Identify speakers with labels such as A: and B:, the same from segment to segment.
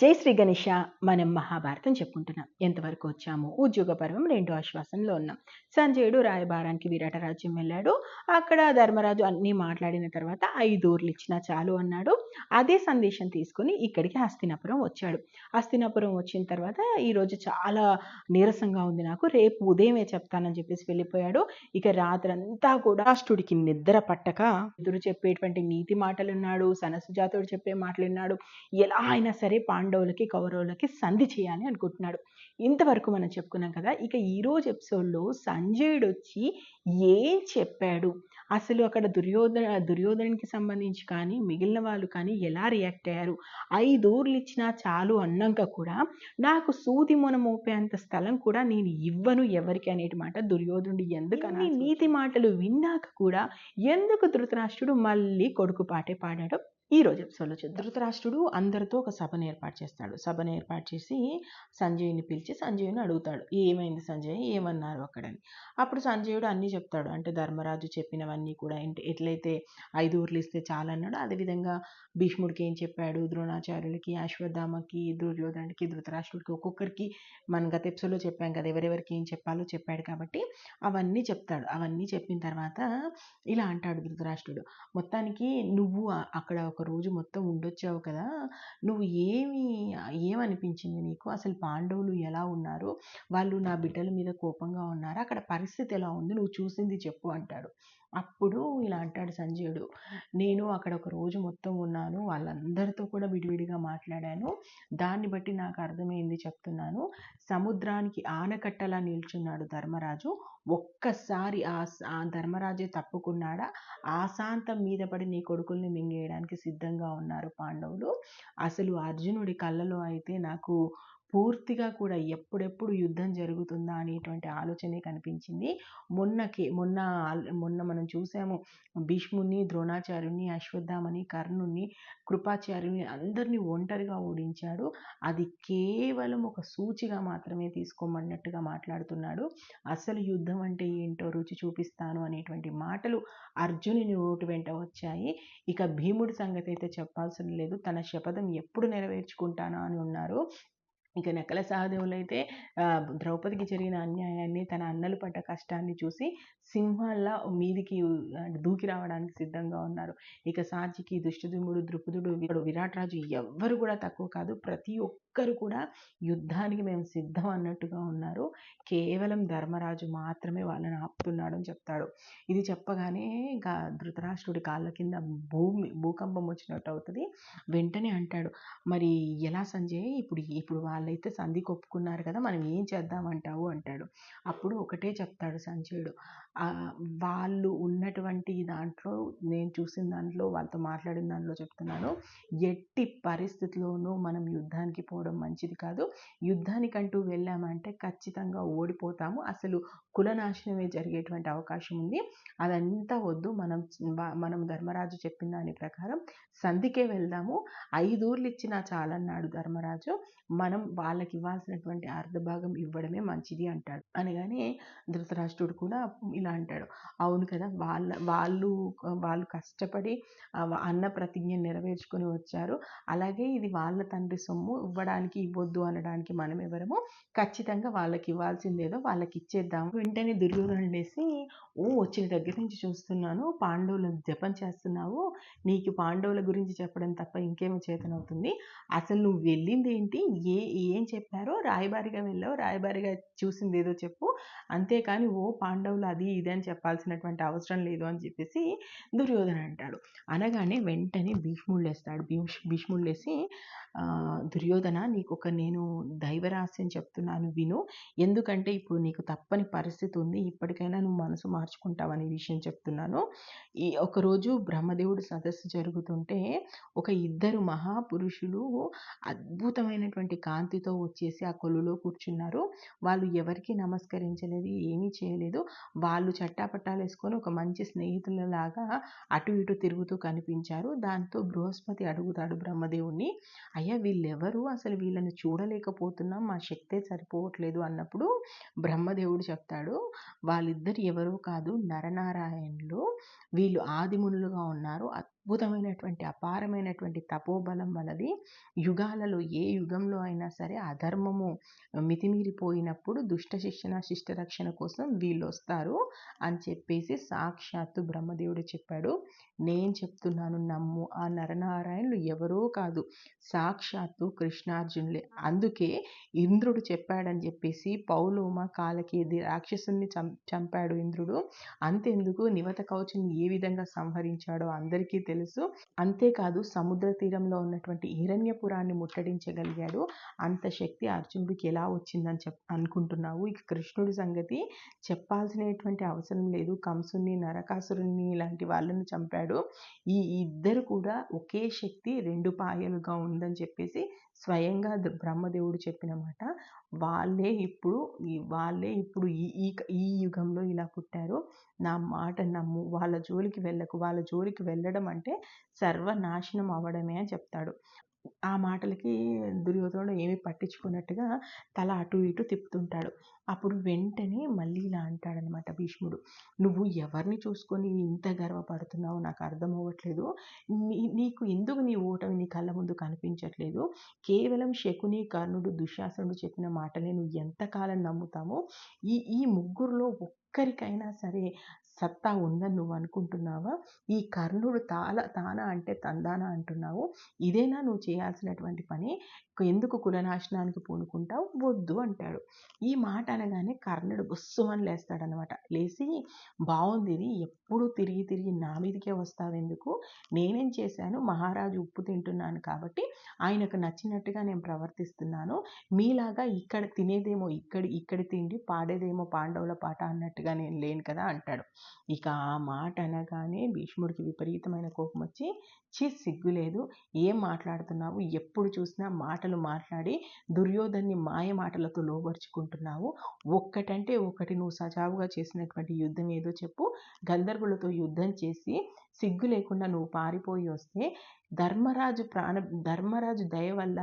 A: జై శ్రీ గణేష మనం మహాభారతం చెప్పుకుంటున్నాం. ఎంతవరకు వచ్చాము ఉద్యోగ పర్వం రెండో ఆశ్వాసంలో ఉన్నాం. సంజయుడు రాయబారానికి విరాట రాజ్యం వెళ్ళాడు. అక్కడ ధర్మరాజు అన్నీ మాట్లాడిన తర్వాత ఐదు ఊర్లు ఇచ్చినా చాలు అన్నాడు. అదే సందేశం తీసుకుని ఇక్కడికి హస్తినాపురం వచ్చాడు. హస్తినాపురం వచ్చిన తర్వాత ఈరోజు చాలా నీరసంగా ఉంది నాకు. రేపు ఉదయమే చెప్తానని చెప్పేసి వెళ్ళిపోయాడు. ఇక రాత్రంతా కూడా రాష్ట్రుడికి నిద్ర పట్టక ఎదురు చెప్పేటువంటి నీతి మాటలున్నాడు సనసుజాతుడు చెప్పే మాటలున్నాడు. ఎలా అయినా సరే పాండవులకి కౌరవులకి సంధి చేయాలి అనుకుంటున్నాడు. ఇంతవరకు మనం చెప్పుకున్నాం కదా ఇక ఈరోజు ఎపిసోడ్లో సంజయుడు వచ్చి ఏం చెప్పాడు? అసలు అక్కడ దుర్యోధన దుర్యోధనునికి సంబంధించి కానీ మిగిలిన వాళ్ళు కానీ ఎలా రియాక్ట్ అయ్యారు? ఐదు ఊర్లు ఇచ్చినా చాలు అన్నాక కూడా నాకు సూది మొన మోపేంత స్థలం కూడా నేను ఇవ్వను ఎవరికి అనేటి మాట దుర్యోధనుడు ఎందుకని నీతి మాటలు విన్నాక కూడా ఎందుకు ధృతరాష్ట్రుడు మళ్ళీ కొడుకు పాటే పాడాడో? ఈ రోజు ఎపిసోడ్లో చూద్దాం. ధృతరాష్ట్రుడు అందరితో ఒక సభను ఏర్పాటు చేస్తాడు. సభను ఏర్పాటు చేసి సంజయుని పిలిచి సంజయుని అడుగుతాడు. ఏమైంది సంజయ్? ఏమన్నారు అక్కడని. అప్పుడు సంజయుడు అన్నీ చెప్తాడు. అంటే ధర్మరాజు చెప్పినవన్నీ కూడా ఏంటి? ఎట్లయితే ఐదు ఊర్లు ఇస్తే చాలన్నాడు అదేవిధంగా భీష్ముడికి ఏం చెప్పాడు? ద్రోణాచార్యులకి అశ్వత్థామకి దుర్యోధనుడికి ధృతరాష్ట్రుడికి ఒక్కొక్కరికి మన గత ఎపిసోడ్లో చెప్పాం కదా ఎవరెవరికి ఏం చెప్పాలో చెప్పాడు కాబట్టి అవన్నీ చెప్తాడు. అవన్నీ చెప్పిన తర్వాత ఇలా అంటాడు ధృతరాష్ట్రుడు. మొత్తానికి నువ్వు అక్కడ ఒక రోజు మొత్తం ఉండొచ్చావు కదా! నువ్వు ఏమి ఏమనిపించింది నీకు? అసలు పాండవులు ఎలా ఉన్నారు? వాళ్ళు నా బిడ్డల మీద కోపంగా ఉన్నారా? అక్కడ పరిస్థితి ఎలా ఉంది? నువ్వు చూసింది చెప్పు అంటాడు. అప్పుడు ఇలా అంటాడు సంజయుడు. నేను అక్కడ ఒక రోజు మొత్తం ఉన్నాను వాళ్ళందరితో కూడా విడివిడిగా మాట్లాడాను. దాన్ని బట్టి నాకు అర్థమైంది చెప్తున్నాను. సముద్రానికి ఆనకట్టలా నిల్చున్నాడు ధర్మరాజు. ఒక్కసారి ఆ ధర్మరాజే తప్పుకున్నాడా? ఆశాంతం మీద పడి నీ కొడుకుల్ని మింగేయడానికి సిద్ధంగా ఉన్నారు పాండవులు. అసలు అర్జునుడి కళ్ళలో అయితే నాకు పూర్తిగా కూడా ఎప్పుడెప్పుడు యుద్ధం జరుగుతుందా అనేటువంటి ఆలోచనే కనిపించింది. మొన్నకి మొన్న మొన్న మనం చూసాము భీష్ముని ద్రోణాచార్యుని అశ్వత్థామని కర్ణుని కృపాచార్యుని అందరినీ ఒంటరిగా ఓడించాడు. అది కేవలం ఒక సూచిగా మాత్రమే తీసుకోమన్నట్టుగా మాట్లాడుతున్నాడు. అసలు యుద్ధం అంటే ఏంటో రుచి చూపిస్తాను అనేటువంటి మాటలు అర్జునుని నోటి వెంట వచ్చాయి. ఇక భీముడి సంగతి అయితే చెప్పాల్సిన లేదు. తన శపథం ఎప్పుడు నెరవేర్చుకుంటానా అని ఉన్నారు. ఇక నకల సహదేవులు అయితే ద్రౌపదికి జరిగిన అన్యాయాన్ని తన అన్నలు పడ్డ కష్టాన్ని చూసి సింహాల్లా మీదికి దూకి రావడానికి సిద్ధంగా ఉన్నారు. ఇక సాచికి దుష్టదుముడు ద్రుపదుడు విరాట్ రాజు ఎవ్వరు కూడా తక్కువ కాదు. ప్రతి ఒక్క ఒక్కరు కూడా యుద్ధానికి మేము సిద్ధం అన్నట్టుగా ఉన్నారు. కేవలం ధర్మరాజు మాత్రమే వాళ్ళని ఆపుతున్నాడు అని చెప్తాడు. ఇది చెప్పగానే ఇంకా ధృతరాష్ట్రుడి కాళ్ళ కింద భూమి భూకంపం వచ్చినట్టు అవుతుంది. వెంటనే అంటాడు మరి ఎలా సంజయ్? ఇప్పుడు ఇప్పుడు వాళ్ళైతే సంధి ఒప్పుకున్నారు కదా మనం ఏం చేద్దామంటావు? అంటాడు. అప్పుడు ఒకటే చెప్తాడు సంజయుడు వాళ్ళు ఉన్నటువంటి దాంట్లో నేను చూసిన దాంట్లో వాళ్ళతో మాట్లాడిన దాంట్లో చెప్తున్నాను ఎట్టి పరిస్థితిలోనూ మనం యుద్ధానికి పోవడం మంచిది కాదు. యుద్ధానికంటూ వెళ్ళామంటే ఖచ్చితంగా ఓడిపోతాము. అసలు కులనాశనమే జరిగేటువంటి అవకాశం ఉంది. అదంతా వద్దు. మనం మనం ధర్మరాజు చెప్పిన దాని ప్రకారం సంధికే వెళ్దాము. ఐదు ఇచ్చినా చాలన్నాడు ధర్మరాజు. మనం వాళ్ళకి ఇవ్వాల్సినటువంటి అర్ధభాగం ఇవ్వడమే మంచిది అంటాడు. అనగానే ధృతరాష్ట్రుడు కూడా ఇలా అంటాడు. అవును కదా వాళ్ళ వాళ్ళు వాళ్ళు కష్టపడి అన్న ప్రతిజ్ఞ నెరవేర్చుకొని వచ్చారు. అలాగే ఇది వాళ్ళ తండ్రి సొమ్ము. ఇవ్వడానికి ఇవ్వద్దు అనడానికి మనం ఎవరము ఖచ్చితంగా వాళ్ళకి ఇవ్వాల్సిందేదో వాళ్ళకి ఇచ్చేద్దాం వెంటనే దుర్యోధనుడు లేసి ఓ వచ్చిన దగ్గర నుంచి చూస్తున్నాను పాండవులను జపం చేస్తున్నావు. నీకు పాండవుల గురించి చెప్పడం తప్ప ఇంకేమో చేతనవుతుంది. అసలు నువ్వు వెళ్ళింది ఏంటి ఏ ఏం చెప్పారో? రాయబారిగా వెళ్ళావు రాయబారిగా చూసింది ఏదో చెప్పు. అంతేకాని ఓ పాండవులు అది ఇది అని చెప్పాల్సినటువంటి అవసరం లేదు అని చెప్పేసి దుర్యోధన అంటాడు. అనగానే వెంటనే భీష్ముడు లేస్తాడు. భీష్ భీష్ముడు లేసి దుర్యోధన నీకు ఒక నేను దైవరహస్యం చెప్తున్నాను విను. ఎందుకంటే ఇప్పుడు నీకు తప్పని పరిస్థితి ఉంది. ఇప్పటికైనా నువ్వు మనసు మార్చుకుంటావు అనే విషయం చెప్తున్నాను. ఈ ఒకరోజు బ్రహ్మదేవుడు సదస్సు జరుగుతుంటే ఒక ఇద్దరు మహాపురుషులు అద్భుతమైనటువంటి కాంతితో వచ్చేసి ఆ కొలులో కూర్చున్నారు. వాళ్ళు ఎవరికి నమస్కరించలేదు ఏమీ చేయలేదు. వాళ్ళు చట్టాపట్టాలు వేసుకొని ఒక మంచి స్నేహితులలాగా అటు ఇటు తిరుగుతూ కనిపించారు. దాంతో బృహస్పతి అడుగుతాడు బ్రహ్మదేవుణ్ణి అయ్యా వీళ్ళెవరు? అసలు అసలు వీళ్ళని చూడలేకపోతున్నాం మా శక్తే సరిపోవట్లేదు అన్నప్పుడు బ్రహ్మదేవుడు చెప్తాడు వాళ్ళిద్దరు ఎవరో కాదు నరనారాయణులు వీళ్ళు ఆదిమునులుగా ఉన్నారు అద్భుతమైనటువంటి అపారమైనటువంటి తపోబలం వలది. యుగాలలో ఏ యుగంలో అయినా సరే అధర్మము మితిమీరిపోయినప్పుడు దుష్ట శిక్షణ శిష్ట రక్షణ కోసం వీళ్ళు వస్తారు అని చెప్పేసి సాక్షాత్తు బ్రహ్మదేవుడు చెప్పాడు. నేను చెప్తున్నాను నమ్ము. ఆ నరనారాయణులు ఎవరో కాదు. సాక్షాత్తు కృష్ణార్జునులే. అందుకే ఇంద్రుడు చెప్పాడని చెప్పేసి పౌలోమ కాలకేది రాక్షసుని చం చంపాడు ఇంద్రుడు. అంతెందుకు? నివత కవచుని ఏ విధంగా సంహరించాడో అందరికీ తెలుసు అంతేకాదు సముద్ర తీరంలో ఉన్నటువంటి హిరణ్యపురాన్ని ముట్టడించగలిగాడు అంత శక్తి అర్జునుడికి ఎలా వచ్చిందని చెప్ అనుకుంటున్నావు? ఇక కృష్ణుడి సంగతి చెప్పాల్సినటువంటి అవసరం లేదు. కంసుని నరకాసురుని ఇలాంటి వాళ్ళను చంపాడు. ఈ ఇద్దరు కూడా ఒకే శక్తి రెండు పాయలుగా ఉందని చెప్పేసి స్వయంగా బ్రహ్మదేవుడు చెప్పిన మాట వాళ్ళే ఇప్పుడు వాళ్ళే ఇప్పుడు ఈ ఈ ఈ యుగంలో ఇలా పుట్టారు. నా మాట నమ్ము వాళ్ళ జోలికి వెళ్ళకు వాళ్ళ జోలికి వెళ్ళడం అంటే సర్వనాశనం అవ్వడమే అని చెప్తాడు. ఆ మాటలకి దుర్యోధనుడు ఏమీ పట్టించుకున్నట్టుగా తల అటు ఇటు తిప్పుతుంటాడు. అప్పుడు వెంటనే మళ్ళీ ఇలా అంటాడనమాట భీష్ముడు. నువ్వు ఎవరిని చూసుకొని ఇంత గర్వపడుతున్నావు? నాకు అర్థం అవ్వట్లేదు. నీ నీకు ఎందుకు నీ ఓటమి నీ కళ్ళ ముందు కనిపించట్లేదు? కేవలం శకుని కర్ణుడు దుశ్శాసనుడు చెప్పిన మాటలే నువ్వు ఎంతకాలం నమ్ముతామో? ఈ ఈ ముగ్గురులో ఒక్కరికైనా సరే సత్తా ఉందని నువ్వు అనుకుంటున్నావా? ఈ కర్ణుడు తాల తాన అంటే తందాన అంటున్నావు. ఇదేనా నువ్వు చేయాల్సినటువంటి పని? ఎందుకు కులనాశనానికి పూనుకుంటావు? వద్దు అంటాడు. ఈ మాట అనగానే కర్ణుడు బుస్సుమని లేస్తాడనమాట. లేచి బాగుంది ఇది ఎప్పుడు తిరిగి తిరిగి నా మీదకే వస్తావెందుకు? నేనేం చేశాను? మహారాజు ఉప్పు తింటున్నాను కాబట్టి ఆయనకు నచ్చినట్టుగా నేను ప్రవర్తిస్తున్నాను. మీలాగా ఇక్కడ తినేదేమో ఇక్కడ ఇక్కడ తిండి పాడేదేమో పాండవుల పాట అన్నట్టుగా నేను లేను కదా అంటాడు. ఇక ఆ మాట అనగానే భీష్ముడికి విపరీతమైన కోపం వచ్చి చీ సిగ్గులేదు. ఏం మాట్లాడుతున్నావు? ఎప్పుడు చూసినా మాట మాటలు మాట్లాడి దుర్యోధన్ని మాయ మాటలతో లోబరుచుకుంటున్నావు. ఒక్కటంటే ఒకటి నువ్వు సజావుగా చేసినటువంటి యుద్ధం ఏదో చెప్పు. గంధర్వులతో యుద్ధం చేసి సిగ్గు లేకుండా నువ్వు పారిపోయి వస్తే ధర్మరాజు ప్రాణ ధర్మరాజు దయ వల్ల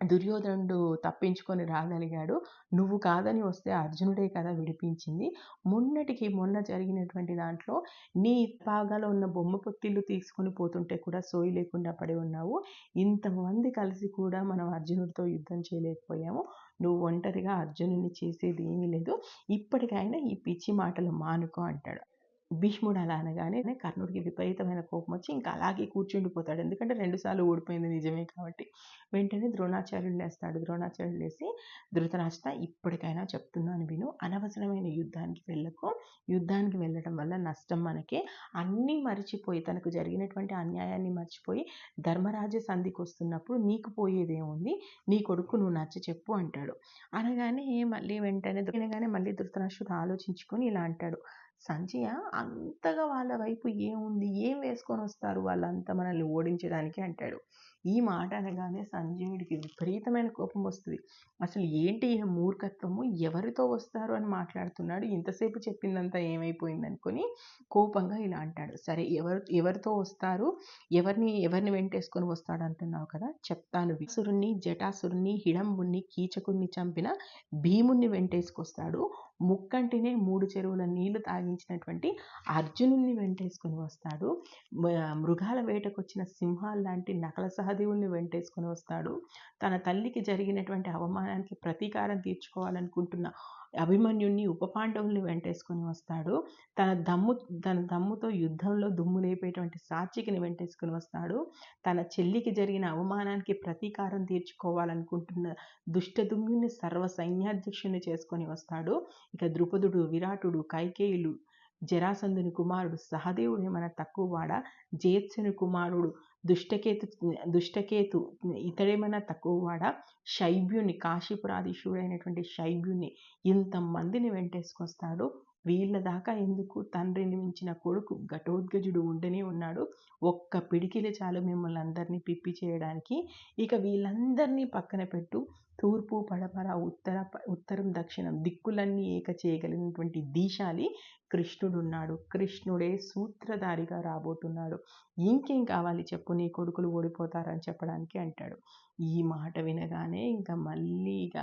A: దుర్యోధనుడు తప్పించుకొని రాగలిగాడు. నువ్వు కాదని వస్తే అర్జునుడే కదా విడిపించింది. మొన్నటికి మొన్న జరిగినటువంటి దాంట్లో నీ పాగాలో ఉన్న బొమ్మ పొత్తిళ్ళు తీసుకొని పోతుంటే కూడా సోయి లేకుండా పడి ఉన్నావు. ఇంతమంది కలిసి కూడా మనం అర్జునుడితో యుద్ధం చేయలేకపోయాము. నువ్వు ఒంటరిగా అర్జునుని చేసేది ఏమీ లేదు. ఇప్పటికైనా ఈ పిచ్చి మాటలు మానుకో అంటాడు. భీష్ముడు అలా అనగానే కర్ణుడికి విపరీతమైన కోపం వచ్చి ఇంకా అలాగే కూర్చుండిపోతాడు. ఎందుకంటే రెండుసార్లు ఓడిపోయింది నిజమే కాబట్టి. వెంటనే ద్రోణాచార్యుడు లేస్తాడు. ద్రోణాచార్యుడు లేసి ధృతరాష్ట్ర ఇప్పటికైనా చెప్తున్నాను విను. అనవసరమైన యుద్ధానికి వెళ్ళకు. యుద్ధానికి వెళ్ళడం వల్ల నష్టం మనకే. అన్నీ మర్చిపోయి తనకు జరిగినటువంటి అన్యాయాన్ని మర్చిపోయి ధర్మరాజ సంధికి వస్తున్నప్పుడు నీకు పోయేదేముంది నీ కొడుకు నువ్వు నచ్చ చెప్పు అంటాడు. అనగానే మళ్ళీ వెంటనే అనగానే మళ్ళీ ధృతరాష్ట్రుడు ఆలోచించుకొని ఇలా అంటాడు. సంజయ అంతగా వాళ్ళ వైపు ఏముంది? ఏం వేసుకొని వస్తారు? వాళ్ళంతా మనల్ని ఓడించడానికి అంటాడు. ఈ మాట అనగానే సంజయుడికి విపరీతమైన కోపం వస్తుంది. అసలు ఏంటి ఈ మూర్ఖత్వము? ఎవరితో వస్తారు అని మాట్లాడుతున్నాడు? ఇంతసేపు చెప్పిందంతా ఏమైపోయింది అనుకొని కోపంగా ఇలా అంటాడు. సరే ఎవరు ఎవరితో వస్తారు? ఎవరిని ఎవరిని వెంటేసుకొని వస్తాడు అంటున్నావు కదా? చెప్తాను విసురుణ్ణి జటాసురుణ్ణి హిడంబుణ్ణి కీచకుణ్ణి చంపిన భీముణ్ణి వెంటేసుకొస్తాడు. ముక్కంటినే మూడు చెరువుల నీళ్ళు తాగించినటువంటి అర్జునుడిని వెంటేసుకుని వస్తాడు. మృగాల వేటకు వచ్చిన సింహాలు లాంటి నకల సహదేవుల్ని వెంటేసుకొని వస్తాడు. తన తల్లికి జరిగినటువంటి అవమానానికి ప్రతీకారం తీర్చుకోవాలనుకుంటున్న అభిమన్యుణ్ణి ఉపపాండవుల్ని వెంటేసుకొని వస్తాడు. తన దమ్ము తన దమ్ముతో యుద్ధంలో దుమ్ము లేపేటువంటి సాత్వికిని వెంటేసుకొని వస్తాడు. తన చెల్లికి జరిగిన అవమానానికి ప్రతీకారం తీర్చుకోవాలనుకుంటున్న దుష్టదుమ్యుని సర్వ సైన్యాధ్యక్షుని చేసుకొని వస్తాడు. ఇక ద్రుపదుడు విరాటుడు కైకేయులు జరాసంధుని కుమారుడు సహదేవుడు ఏమైనా తక్కువ వాడ జేత్సుని కుమారుడు దుష్టకేతు దుష్టకేతు ఇతడేమైనా తక్కువ వాడ? శైబ్యుని కాశీపురాధీశుడైనటువంటి శైబ్యుని ఇంతమందిని వెంటేసుకొస్తాడు. వీళ్ళ దాకా ఎందుకు? తండ్రిని మించిన కొడుకు ఘటోద్గజుడు ఉండనే ఉన్నాడు. ఒక్క పిడికిలి చాలు మిమ్మల్ని అందరినీ పిప్పి చేయడానికి. ఇక వీళ్ళందరినీ పక్కన పెట్టు. తూర్పు పడమర ఉత్తర ఉత్తరం దక్షిణం దిక్కులన్నీ ఏక చేయగలిగినటువంటి దీశాలి. కృష్ణుడు ఉన్నాడు కృష్ణుడే సూత్రధారిగా రాబోతున్నాడు. ఇంకేం కావాలి చెప్పు నీ కొడుకులు ఓడిపోతారని చెప్పడానికి అంటాడు. ఈ మాట వినగానే ఇంకా మళ్ళీ ఇక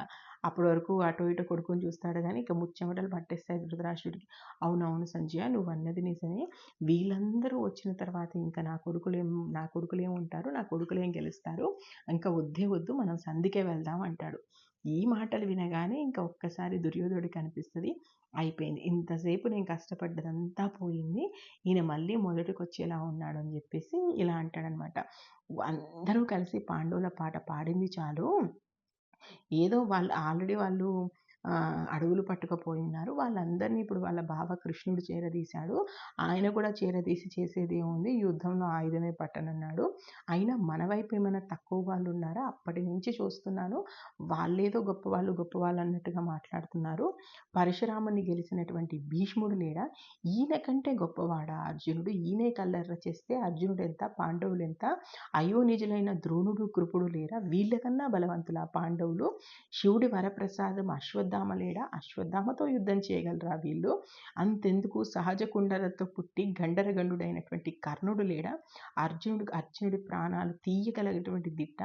A: అప్పటి వరకు అటు ఇటు కొడుకుని చూస్తాడు కానీ ఇక ముచ్చెమటలు పట్టేస్తాయి ధృతరాష్ట్రుడికి. అవునవును సంజయ నువ్వు అన్నది నిజమే. వీళ్ళందరూ వచ్చిన తర్వాత ఇంకా నా కొడుకులేం నా కొడుకులేం ఉంటారు నా కొడుకులేం గెలుస్తారు. ఇంకా వద్దే వద్దు మనం సంధికే వెళ్దాం అంటాడు. ఈ మాటలు వినగానే ఇంకా ఒక్కసారి దుర్యోధుడికి అనిపిస్తుంది అయిపోయింది. ఇంతసేపు నేను కష్టపడ్డదంతా పోయింది. ఈయన మళ్ళీ మొదటికి వచ్చేలా ఉన్నాడు అని చెప్పేసి ఇలా అంటాడనమాట. అందరూ కలిసి పాండవుల పాట పాడింది చాలు. ఏదో వాళ్ళు ఆల్రెడీ వాళ్ళు అడవులు పట్టుకపోయినారు. వాళ్ళందరినీ ఇప్పుడు వాళ్ళ బావ కృష్ణుడు చేరదీశాడు. ఆయన కూడా చేరదీసి చేసేది ఏముంది? యుద్ధంలో ఆయుధమే పట్టనన్నాడు. అయినా మన వైపు ఏమైనా తక్కువ వాళ్ళు ఉన్నారా? అప్పటి నుంచి చూస్తున్నాను. వాళ్ళేదో గొప్పవాళ్ళు గొప్పవాళ్ళు అన్నట్టుగా మాట్లాడుతున్నారు. పరశురాముని గెలిచినటువంటి భీష్ముడు లేడా? ఈయన కంటే గొప్పవాడా అర్జునుడు? ఈయనే కల్లర్ర చేస్తే అర్జునుడు ఎంత పాండవులు ఎంత? అయోనిజులైన ద్రోణుడు కృపుడు లేరా? వీళ్ళకన్నా బలవంతుల పాండవులు. శివుడి వరప్రసాదం అశ్వత్ అశ్వత్థామ లేడా అశ్వత్థామతో యుద్ధం చేయగలరా వీళ్ళు? అంతెందుకు? సహజ కుండలతో పుట్టి గండరగండుడైనటువంటి కర్ణుడు లేడా? అర్జునుడు అర్జునుడి ప్రాణాలు తీయగలిగినటువంటి దిట్ట?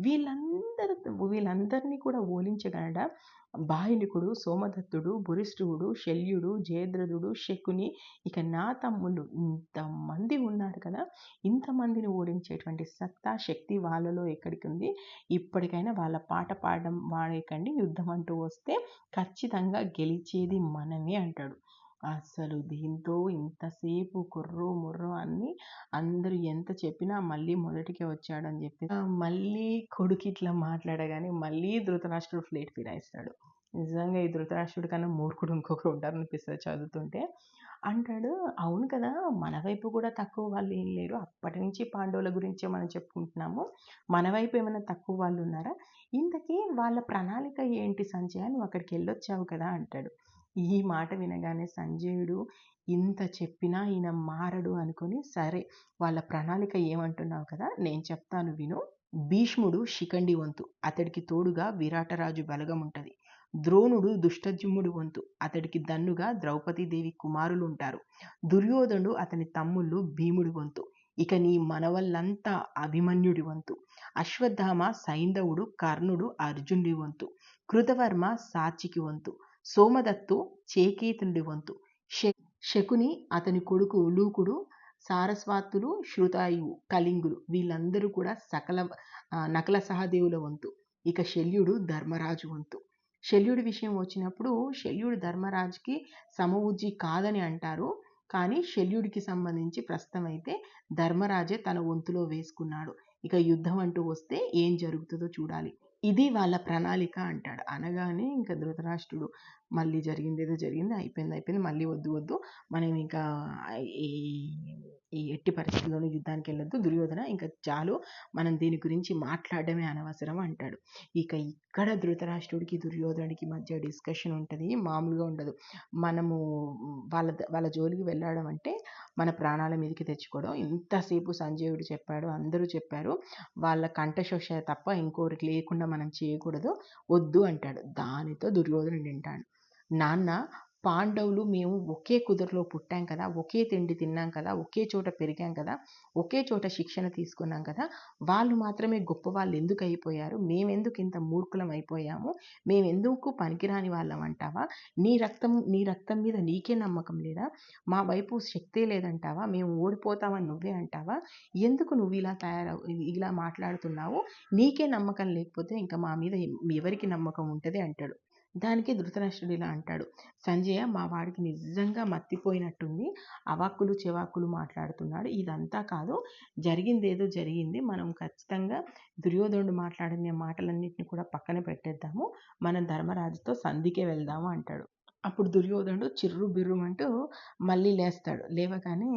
A: వీళ్ళందరూ వీళ్ళందరినీ కూడా ఓలించగలడా? బాహిలికుడు సోమదత్తుడు భురిష్ఠుడు శల్యుడు జయద్రథుడు శకుని ఇక నా తమ్ముళ్ళు ఇంతమంది ఉన్నారు కదా ఇంతమందిని ఓడించేటువంటి సత్తా శక్తి వాళ్ళలో ఎక్కడికి ఉంది? ఇప్పటికైనా వాళ్ళ పాట పాడడం వాడేకండి యుద్ధం అంటూ వస్తే ఖచ్చితంగా గెలిచేది మనమే అంటాడు. అసలు దీంతో ఇంతసేపు కుర్రు ముర్రు అన్ని అందరూ ఎంత చెప్పినా మళ్ళీ మొదటికే వచ్చాడని చెప్పి మళ్ళీ కొడుకు ఇట్లా మాట్లాడగానే మళ్ళీ ధృతరాష్ట్రుడు ఫ్లేట్ ఫిరాయిస్తాడు నిజంగా ఈ ధృతరాష్ట్రుడి కన్నా మూర్ఖుడు ఇంకొకరు ఉంటారనిపిస్తుంది చదువుతుంటే. అంటాడు అవును కదా మన వైపు కూడా తక్కువ వాళ్ళు ఏం లేరు. అప్పటి నుంచి పాండవుల గురించే మనం చెప్పుకుంటున్నాము. మన వైపు ఏమైనా తక్కువ వాళ్ళు ఉన్నారా? ఇంతకీ వాళ్ళ ప్రణాళిక ఏంటి సంజయ్? నువ్వు అక్కడికి వెళ్ళొచ్చావు కదా అంటాడు. ఈ మాట వినగానే సంజయుడు ఇంత చెప్పినా ఈయన మారడు అనుకుని సరే వాళ్ళ ప్రణాళిక ఏమంటున్నావు కదా నేను చెప్తాను విను. భీష్ముడు శిఖండి వంతు అతడికి తోడుగా విరాటరాజు బలగం ఉంటుంది. ద్రోణుడు దుష్టజుమ్ముడు వంతు అతడికి దన్నుగా ద్రౌపదీదేవి కుమారులు ఉంటారు దుర్యోధనుడు అతని తమ్ముళ్ళు భీముడి వంతు ఇక నీ మనవల్లంతా అభిమన్యుడి వంతు. అశ్వత్థామ సైంధవుడు కర్ణుడు అర్జునుడి వంతు. కృతవర్మ సాచికి వంతు. సోమదత్తు చేకేతుడి వంతు శకుని అతని కొడుకు లూకుడు సారస్వాతులు శృతాయువు కళింగులు వీళ్ళందరూ కూడా సకల నకల సహదేవుల వంతు ఇక శల్యుడు ధర్మరాజు వంతు శల్యుడి విషయం వచ్చినప్పుడు శల్యుడు ధర్మరాజుకి సమవుజ్జి కాదని అంటారు. కానీ శల్యుడికి సంబంధించి ప్రస్తుతం అయితే ధర్మరాజే తన వంతులో వేసుకున్నాడు. ఇక యుద్ధం అంటూ వస్తే ఏం జరుగుతుందో చూడాలి. ఇది వాళ్ళ ప్రణాళిక అంటాడు. అనగానే ఇంకా ధృతరాష్ట్రుడు మళ్ళీ జరిగింది ఏదో జరిగింది అయిపోయింది అయిపోయింది మళ్ళీ వద్దు వద్దు. మనం ఇంకా ఈ ఈ ఎట్టి పరిస్థితుల్లోనూ యుద్ధానికి వెళ్ళొద్దు దుర్యోధన ఇంకా చాలు. మనం దీని గురించి మాట్లాడడమే అనవసరం అంటాడు. ఇక ఇక్కడ ధృతరాష్ట్రుడికి దుర్యోధనుడికి మధ్య డిస్కషన్ ఉంటుంది మామూలుగా ఉండదు. మనము వాళ్ళ వాళ్ళ జోలికి వెళ్ళడం అంటే మన ప్రాణాల మీదకి తెచ్చుకోవడం. ఇంతసేపు సంజయుడు చెప్పాడు అందరూ చెప్పారు. వాళ్ళ కంఠశోష తప్ప ఇంకోరికి లేకుండా మనం చేయకూడదు వద్దు అంటాడు. దానితో దుర్యోధనుడు వింటాడు. నాన్న పాండవులు మేము ఒకే కుదురులో పుట్టాం కదా ఒకే తిండి తిన్నాం కదా ఒకే చోట పెరిగాం కదా ఒకే చోట శిక్షణ తీసుకున్నాం కదా వాళ్ళు మాత్రమే గొప్ప వాళ్ళు ఎందుకు అయిపోయారు? మేమెందుకు ఇంత మూర్ఖులం అయిపోయాము? మేమెందుకు పనికిరాని వాళ్ళం అంటావా? నీ రక్తం నీ రక్తం మీద నీకే నమ్మకం లేదా? మా వైపు శక్తే లేదంటావా? మేము ఓడిపోతామని నువ్వే అంటావా? ఎందుకు నువ్వు ఇలా తయారవు ఇలా మాట్లాడుతున్నావు? నీకే నమ్మకం లేకపోతే ఇంకా మా మీద ఎవరికి నమ్మకం ఉంటుంది అంటాడు. దానికి ధృతరాష్ట్రుడు ఇలా అంటాడు. సంజయ మా వాడికి నిజంగా మత్తిపోయినట్టుంది. అవాక్కులు చెవాక్కులు మాట్లాడుతున్నాడు. ఇదంతా కాదు జరిగింది ఏదో జరిగింది. మనం ఖచ్చితంగా దుర్యోధనుడు మాట్లాడిన మాటలన్నింటినీ కూడా పక్కన పెట్టేద్దాము. మనం ధర్మరాజుతో సంధికే వెళ్దాము అంటాడు. అప్పుడు దుర్యోధనుడు చిర్రు బిర్రుమంటూ మళ్ళీ లేస్తాడు. లేవగానే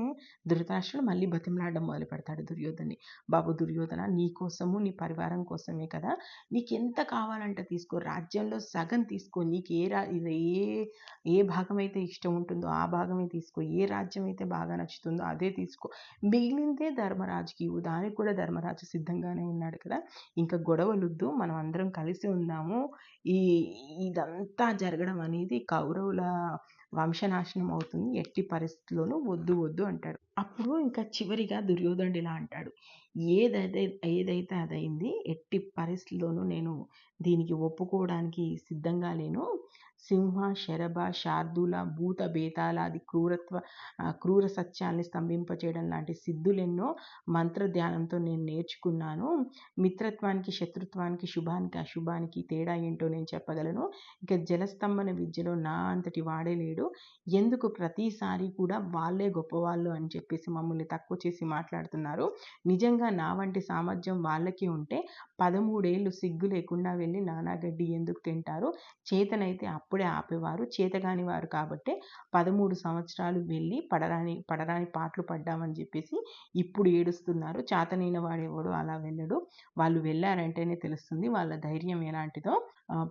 A: ధృతరాష్ట్రుడు మళ్ళీ బతిమలాడడం మొదలు పెడతాడు దుర్యోధన్ని. బాబు దుర్యోధన నీ కోసము నీ పరివారం కోసమే కదా? నీకు ఎంత కావాలంటే తీసుకో. రాజ్యంలో సగం తీసుకో. నీకు ఏ రా ఏ ఏ భాగం అయితే ఇష్టం ఉంటుందో ఆ భాగమే తీసుకో. ఏ రాజ్యం అయితే బాగా నచ్చుతుందో అదే తీసుకో. మిగిలిందే ధర్మరాజుకి ఇవ్వు దానికి కూడా ధర్మరాజు సిద్ధంగానే ఉన్నాడు కదా? ఇంకా గొడవలుద్దు. మనం అందరం కలిసి ఉందాము. ఈ ఇదంతా జరగడం అనేది కౌరవుల వంశనాశనం అవుతుంది. ఎట్టి పరిస్థితుల్లోనూ వద్దు వద్దు అంటాడు. అప్పుడు ఇంకా చివరిగా దుర్యోధనుడు ఇలా అంటాడు. ఏదైతే ఏదైతే అదైంది ఎట్టి పరిస్థితుల్లోనూ నేను దీనికి ఒప్పుకోవడానికి సిద్ధంగా లేను. సింహ శరభ శార్దూల భూత బేతాలాది క్రూరత్వ క్రూర సత్యాల్ని స్తంభింపచేయడం లాంటి సిద్ధులెన్నో మంత్ర ధ్యానంతో నేను నేర్చుకున్నాను. మిత్రత్వానికి శత్రుత్వానికి శుభానికి అశుభానికి తేడా ఏంటో నేను చెప్పగలను. ఇక జలస్తంభన విద్యలో నా అంతటి వాడే లేడు. ఎందుకు ప్రతిసారి కూడా వాళ్ళే గొప్పవాళ్ళు అని చెప్పేసి మమ్మల్ని తక్కువ చేసి మాట్లాడుతున్నారు. నిజంగా నా వంటి సామర్థ్యం వాళ్ళకి ఉంటే పదమూడేళ్ళు సిగ్గు లేకుండా వెళ్ళి నానాగడ్డి ఎందుకు తింటారు? చేతనైతే అప్పుడే ఆపేవారు. చేతగాని వారు కాబట్టే పదమూడు సంవత్సరాలు వెళ్ళి పడరాని పడరాని పాటలు పడ్డామని చెప్పేసి ఇప్పుడు ఏడుస్తున్నారు. చేతనైన వాడెవడు అలా వెళ్ళడు. వాళ్ళు వెళ్ళారంటేనే తెలుస్తుంది. వాళ్ళ ధైర్యం ఎలాంటిదో.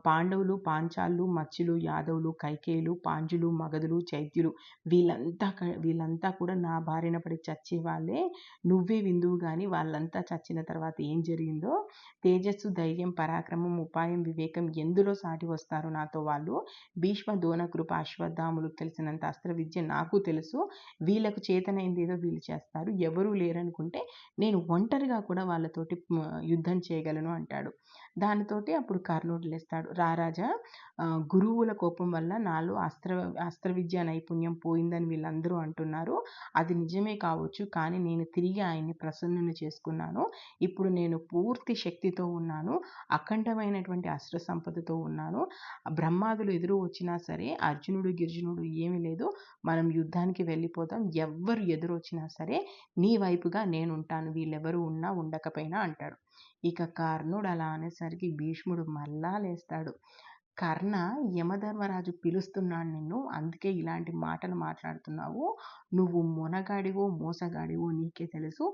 A: పాండవులు పాంచాళ్ళు మత్స్యులు యాదవులు కైకేయులు పాంజులు మగధులు చైత్యులు వీళ్ళంతా వీళ్ళంతా కూడా నా బారిన పడి చచ్చే వాళ్ళే. నువ్వే విందువు కానీ వాళ్ళంతా చచ్చిన తర్వాత ఏం జరిగిందో తేజస్సు ధైర్యం పరాక్రమం ఉపాయం వివేకం ఎందులో సాటి వస్తారు నాతో వాళ్ళు. భీష్మ దోన కృప అశ్వత్థాములు తెలిసినంత అస్త్ర విద్య నాకు తెలుసు. వీళ్ళకు చేతనైంది ఏదో వీళ్ళు చేస్తారు. ఎవరూ లేరనుకుంటే నేను ఒంటరిగా కూడా వాళ్ళతోటి యుద్ధం చేయగలను అంటాడు. దానితోటి అప్పుడు కర్ణుడు లేస్తాడు. రారాజా గురువుల కోపం వల్ల నాలో అస్త్ర అస్త్ర విద్య నైపుణ్యం పోయిందని వీళ్ళందరూ అంటున్నారు. అది నిజమే కావచ్చు కానీ నేను తిరిగి ఆయన్ని ప్రసన్నుని చేసుకున్నాను. ఇప్పుడు నేను పూర్తి శక్తితో ఉన్నాను అఖండమైనటువంటి అస్త్ర సంపదతో ఉన్నాను. బ్రహ్మాదులు ఎదురు వచ్చినా సరే అర్జునుడు గిర్జునుడు ఏమీ లేదు. మనం యుద్ధానికి వెళ్ళిపోతాం. ఎవ్వరు ఎదురు వచ్చినా సరే నీ వైపుగా నేను ఉంటాను వీళ్ళెవరు ఉన్నా ఉండకపోయినా అంటాడు. ఇక కర్ణుడు అలా అనేసరికి భీష్ముడు మళ్ళా లేస్తాడు. కర్ణ యమధర్మరాజు పిలుస్తున్నాడు నిన్ను అందుకే ఇలాంటి మాటలు మాట్లాడుతున్నావు. నువ్వు మొనగాడివో మోసగాడివో నీకే తెలుసు.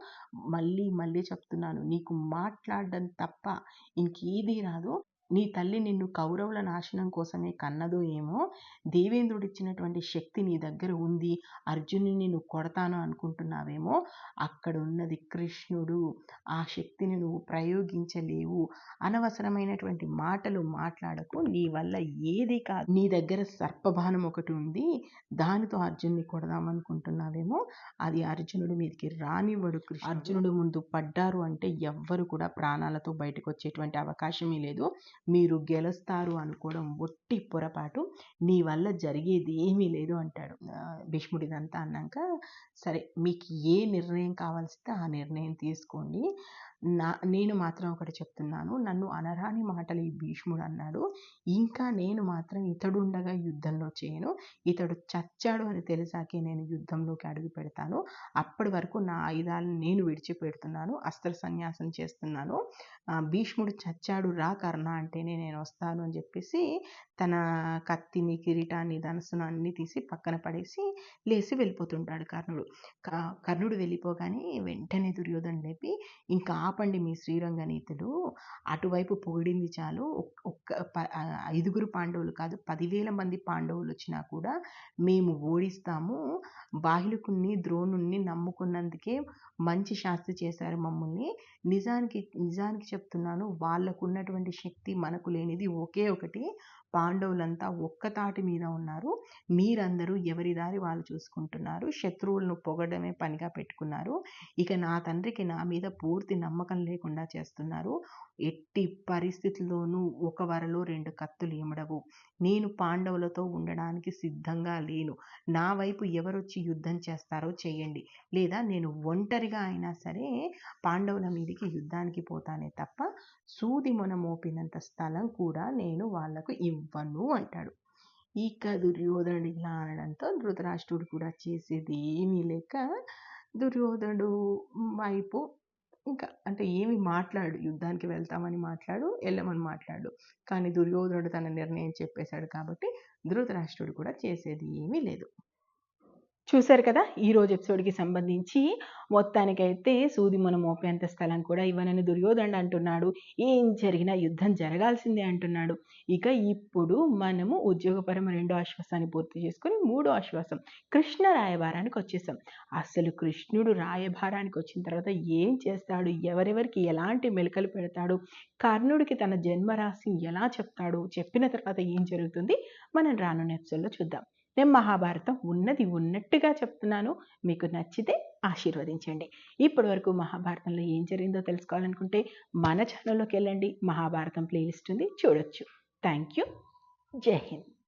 A: మళ్ళీ మళ్ళీ చెప్తున్నాను నీకు మాట్లాడడం తప్ప ఇంకేదీ రాదు. నీ తల్లి నిన్ను కౌరవుల నాశనం కోసమే కన్నదో ఏమో దేవేంద్రుడు ఇచ్చినటువంటి శక్తి నీ దగ్గర ఉంది అర్జునుని నువ్వు కొడతాను అనుకుంటున్నావేమో అక్కడ ఉన్నది కృష్ణుడు. ఆ శక్తిని నువ్వు ప్రయోగించలేవు. అనవసరమైనటువంటి మాటలు మాట్లాడకు. నీ వల్ల ఏది కాదు. నీ దగ్గర సర్పబాణం ఒకటి ఉంది. దానితో అర్జున్ని కొడదామనుకుంటున్నావేమో అది అర్జునుడు మీదకి రానివ్వడు అర్జునుడు ముందు పడ్డారు అంటే ఎవ్వరు కూడా ప్రాణాలతో బయటకు వచ్చేటువంటి అవకాశమే లేదు. మీరు గెలుస్తారు అనుకోవడం ఒట్టి పొరపాటు నీ వల్ల జరిగేది ఏమీ లేదు అంటాడు. భీష్ముడిదంతా భీష్ముడు ఇదంతా అన్నాక సరే మీకు ఏ నిర్ణయం కావాల్సితే ఆ నిర్ణయం తీసుకోండి. నా నేను మాత్రం ఒకటి చెప్తున్నాను. నన్ను అనరాని మాటలు ఈ భీష్ముడు అన్నాడు. ఇంకా నేను మాత్రం ఇతడు ఉండగా యుద్ధంలో చేయను. ఇతడు చచ్చాడు అని తెలిసాకే నేను యుద్ధంలోకి అడుగు పెడతాను. అప్పటి వరకు నా ఆయుధాలను నేను విడిచిపెడుతున్నాను. అస్త్ర సన్యాసం చేస్తున్నాను. భీష్ముడు చచ్చాడు రా కర్ణ అంటేనే నేను వస్తాను అని చెప్పేసి తన కత్తిని కిరీటాన్ని ధనస్సును అన్ని తీసి పక్కన పడేసి లేచి వెళ్ళిపోతుంటాడు కర్ణుడు. కర్ణుడు వెళ్ళిపోగానే వెంటనే దుర్యోధన లేపి ఇంకా ఆపండి మీ శ్రీరంగనీతులు. అటువైపు పొగిడింది చాలు. ఒక్క ప- ఐదుగురు పాండవులు కాదు పదివేల మంది పాండవులు వచ్చినా కూడా మేము ఓడిస్తాము. బాహ్లికుణ్ణి ద్రోణుణ్ణి నమ్ముకున్నందుకే మంచి శాస్తి చేశారు మమ్మల్ని. నిజానికి నిజానికి చెప్తున్నాను వాళ్ళకు ఉన్నటువంటి శక్తి మనకు లేనిది ఒకే ఒకటి. పాండవులంతా ఒక్క తాటి మీద ఉన్నారు. మీరందరూ ఎవరి దారి వాళ్ళు చూసుకుంటున్నారు. శత్రువులను పొగడమే పనిగా పెట్టుకున్నారు. ఇక నా తండ్రికి నా మీద పూర్తి నమ్మకం లేకుండా చేస్తున్నారు. ఎట్టి పరిస్థితుల్లోనూ ఒక వరలో రెండు కత్తులు ఇమడవు నేను పాండవులతో ఉండడానికి సిద్ధంగా లేను. నా వైపు ఎవరొచ్చి యుద్ధం చేస్తారో చేయండి. లేదా నేను ఒంటరిగా అయినా సరే పాండవుల మీదకి యుద్ధానికి పోతానే తప్ప సూది మొన మోపినంత స్థలం కూడా నేను వాళ్ళకు ఇవ్వను అంటాడు. ఇక దుర్యోధనుడు ఇలా అనడంతో ధృతరాష్ట్రుడు కూడా చేసేది ఏమీ లేక దుర్యోధనుడు వైపు ఇంకా అంటే ఏమి మాట్లాడు యుద్ధానికి వెళ్తామని మాట్లాడు వెళ్ళమని మాట్లాడు. కానీ దుర్యోధనుడు తన నిర్ణయం చెప్పేశాడు కాబట్టి ధృతరాష్ట్రుడు కూడా చేసేది ఏమీ లేదు. చూశారు కదా? ఈ రోజు ఎపిసోడ్కి సంబంధించి మొత్తానికైతే సూది మన మోపేంత స్థలం కూడా ఇవ్వనని దుర్యోధనుడు అంటున్నాడు. ఏం జరిగినా యుద్ధం జరగాల్సిందే అంటున్నాడు. ఇక ఇప్పుడు మనము ఉద్యోగపరం రెండో ఆశ్వాసాన్ని పూర్తి చేసుకుని మూడో ఆశ్వాసం. కృష్ణ రాయబారానికి వచ్చేసాం. అసలు కృష్ణుడు రాయబారానికి వచ్చిన తర్వాత ఏం చేస్తాడు? ఎవరెవరికి ఎలాంటి మెలకలు పెడతాడు? కర్ణుడికి తన జన్మరాశిని ఎలా చెప్తాడు? చెప్పిన తర్వాత ఏం జరుగుతుంది? మనం రానున్న ఎపిసోడ్లో చూద్దాం. నేను మహాభారతం ఉన్నది ఉన్నట్టుగా చెప్తున్నాను. మీకు నచ్చితే ఆశీర్వదించండి. ఇప్పటి వరకు మహాభారతంలో ఏం జరిగిందో తెలుసుకోవాలనుకుంటే మన ఛానల్లోకి వెళ్ళండి. మహాభారతం ప్లేలిస్ట్ ఉంది. చూడొచ్చు. థ్యాంక్ యూ జై హింద్.